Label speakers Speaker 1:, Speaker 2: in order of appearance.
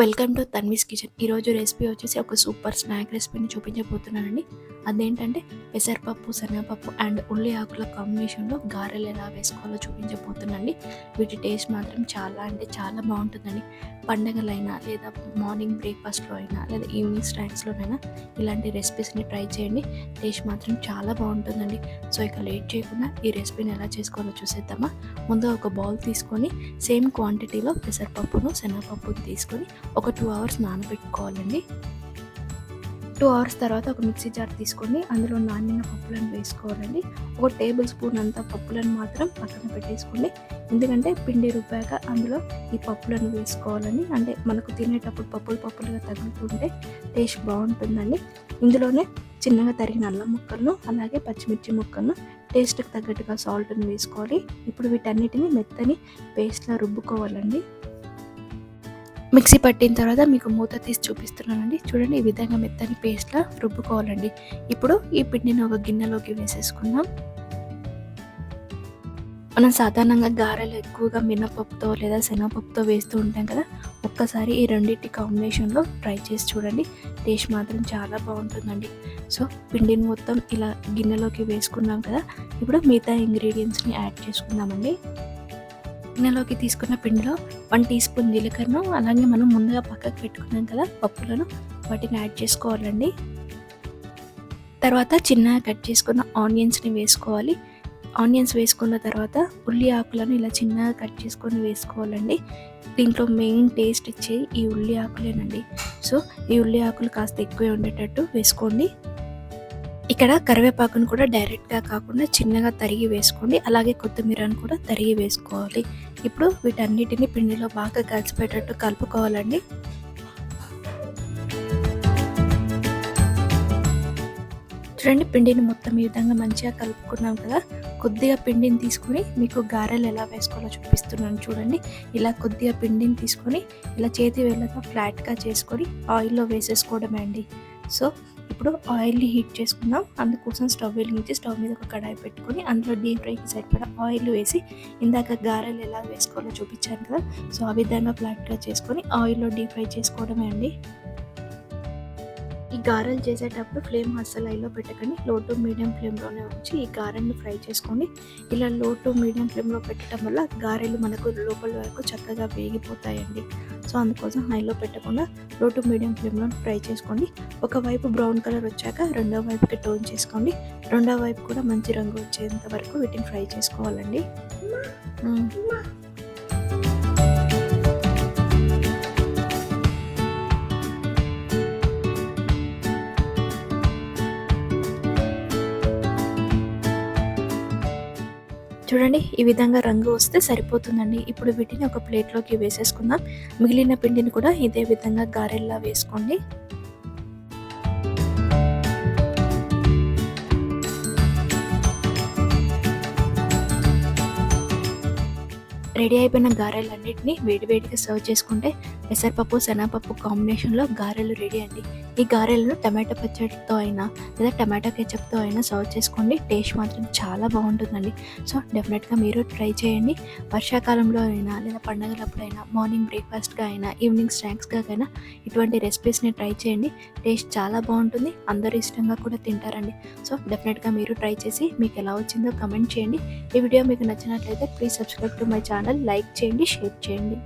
Speaker 1: Welcome to Tanvi's kitchen ఈరోజు recipe వచ్చేసి ఒక సూపర్ స్నాక్ రెసిపీని చూపించబోతున్నానండి. అదేంటంటే పెసరపప్పు శనగపప్పు అండ్ ఉల్లి ఆకుల కాంబినేషన్లో గారెలు ఎలా వేసుకోవాలో చూపించబోతున్నాండి వీటి టేస్ట్ మాత్రం చాలా అంటే చాలా బాగుంటుందండి. పండగలైనా లేదా మార్నింగ్ బ్రేక్ఫాస్ట్లో అయినా లేదా ఈవినింగ్ స్నాక్స్లోనైనా ఇలాంటి రెసిపీస్ని ట్రై చేయండి. టేస్ట్ మాత్రం చాలా బాగుంటుందండి. సో ఇక లేట్ చేయకుండా ఈ రెసిపీని ఎలా చేసుకోవాలో చూసేద్దామా? ముందు ఒక బౌల్ తీసుకొని సేమ్ క్వాంటిటీలో పెసరపప్పును శనగపప్పును తీసుకొని ఒక టూ అవర్స్ నానబెట్టుకోవాలండి. టూ అవర్స్ తర్వాత ఒక మిక్సీ జార్ తీసుకొని అందులో నానిన పప్పులను వేసుకోవాలండి. ఒక టేబుల్ స్పూన్ అంత పప్పులను మాత్రం పక్కన పెట్టేసుకోండి. ఎందుకంటే పిండి రుబ్బాక అందులో ఈ పప్పులను వేసుకోవాలని అంటే మనకు తినేటప్పుడు పప్పులు పప్పులుగా తగులుతుంటే టేస్ట్ బాగుంటుందండి. ఇందులోనే చిన్నగా తరిగిన అల్లం ముక్కలను అలాగే పచ్చిమిర్చి ముక్కలను టేస్ట్కి తగ్గట్టుగా సాల్ట్ని వేసుకోవాలి. ఇప్పుడు వీటన్నిటిని మెత్తని పేస్ట్లా రుబ్బుకోవాలండి. మిక్సీ పట్టిన తర్వాత మీకు మూత తీసి చూపిస్తున్నానండి. చూడండి ఈ విధంగా మెత్తని పేస్ట్లా రుబ్బుకోవాలండి. ఇప్పుడు ఈ పిండిని ఒక గిన్నెలోకి వేసేసుకుందాం. మనం సాధారణంగా గారెలు ఎక్కువగా మినపప్పుతో లేదా శనగపప్పుతో వేస్తూ ఉంటాం కదా ఒక్కసారి ఈ రెండింటి కాంబినేషన్లో ట్రై చేసి చూడండి. టేస్ట్ మాత్రం చాలా బాగుంటుందండి. సో పిండిని మొత్తం ఇలా గిన్నెలోకి వేసుకున్నాం కదా ఇప్పుడు మిగతా ఇంగ్రీడియంట్స్ని యాడ్ చేసుకుందామండి. గిన్నెలోకి తీసుకున్న పిండిలో వన్ టీ స్పూన్ జీలకర్రను అలాగే మనం ముందుగా పక్కకు పెట్టుకున్నాం కదా పప్పులను వాటిని యాడ్ చేసుకోవాలండి. తర్వాత చిన్నగా కట్ చేసుకున్న ఆనియన్స్ని వేసుకోవాలి. ఆనియన్స్ వేసుకున్న తర్వాత ఉల్లి ఆకులను ఇలా చిన్నగా కట్ చేసుకొని వేసుకోవాలండి. దీంట్లో మెయిన్ టేస్ట్ ఇచ్చే ఈ ఉల్లి ఆకులేనండి. సో ఈ ఉల్లి ఆకులు కాస్త ఎక్కువే ఉండేటట్టు వేసుకోండి. ఇక్కడ కరివేపాకును కూడా డైరెక్ట్గా కాకుండా చిన్నగా తరిగి వేసుకోండి. అలాగే కొత్తిమీరను కూడా తరిగి వేసుకోవాలి. ఇప్పుడు వీటన్నిటిని పిండిలో బాగా కలిసిపోయేటట్టు కలుపుకోవాలండి. చూడండి పిండిని మొత్తం ఈ విధంగా మంచిగా కలుపుకున్నాం కదా. కొద్దిగా పిండిని తీసుకొని మీకు గారెలు ఎలా వేసుకోవాలో చూపిస్తున్నాను చూడండి. ఇలా కొద్దిగా పిండిని తీసుకొని ఇలా చేతి వేళ్ళతో ఫ్లాట్గా చేసుకొని ఆయిల్లో వేసేసుకోవడమే అండి. సో ఇప్పుడు ఆయిల్ని హీట్ చేసుకుందాం. అందుకోసం స్టవ్ వెలిగించి స్టవ్ మీద ఒక కడాయి పెట్టుకొని అందులో డీప్ ఫ్రైకి సరిపడా ఆయిల్ వేసి ఇందాక గారెలు ఎలా వేసుకోవాలో చూపించాను కదా. సో ఆ విధంగా ఫ్లాట్గా చేసుకొని ఆయిల్లో డీప్ ఫ్రై చేసుకోవడమే అండి. గారెలు చేసేటప్పుడు ఫ్లేమ్ అస్సలు హైలో పెట్టకండి. లో టు మీడియం ఫ్లేమ్లోనే ఉంచి ఈ గారెల్ని ఫ్రై చేసుకోండి. ఇలా లో టు మీడియం ఫ్లేమ్లో పెట్టడం వల్ల గారెలు మనకు లోపల వరకు చక్కగా వేగిపోతాయండి. సో అందుకోసం హైలో పెట్టకుండా లో టు మీడియం ఫ్లేమ్లో ఫ్రై చేసుకోండి. ఒకవైపు బ్రౌన్ కలర్ వచ్చాక రెండో వైపుకి టోన్ చేసుకోండి. రెండో వైపు కూడా మంచి రంగు వచ్చేంత వరకు వీటిని ఫ్రై చేసుకోవాలండి. చూడండి ఈ విధంగా రంగు వస్తే సరిపోతుందండి. ఇప్పుడు వీటిని ఒక ప్లేట్లోకి వేసేసుకుందాం. మిగిలిన పిండిని కూడా ఇదే విధంగా గారెల్లా వేసుకోండి. రెడీ అయిపోయిన గారెలన్నింటినీ వేడివేడిగా సర్వ్ చేసుకుంటే పెసరపప్పు శనగపప్పు కాంబినేషన్లో గారెలు రెడీ అండి. ఈ గారెలను టమాటో పచ్చడితో అయినా లేదా టమాటో కెచప్తో అయినా సర్వ్ చేసుకోండి. టేస్ట్ మాత్రం చాలా బాగుంటుందండి. సో డెఫినెట్గా మీరు ట్రై చేయండి. వర్షాకాలంలో అయినా లేదా పండగలప్పుడైనా మార్నింగ్ బ్రేక్ఫాస్ట్గా అయినా ఈవినింగ్ స్నాక్స్గా అయినా ఇటువంటి రెసిపీస్ని ట్రై చేయండి. టేస్ట్ చాలా బాగుంటుంది. అందరూ ఇష్టంగా కూడా తింటారండి. సో డెఫినెట్గా మీరు ట్రై చేసి మీకు ఎలా వచ్చిందో కమెంట్ చేయండి. ఈ వీడియో మీకు నచ్చినట్లయితే please subscribe to my channel like చేయండి షేర్ చేయండి.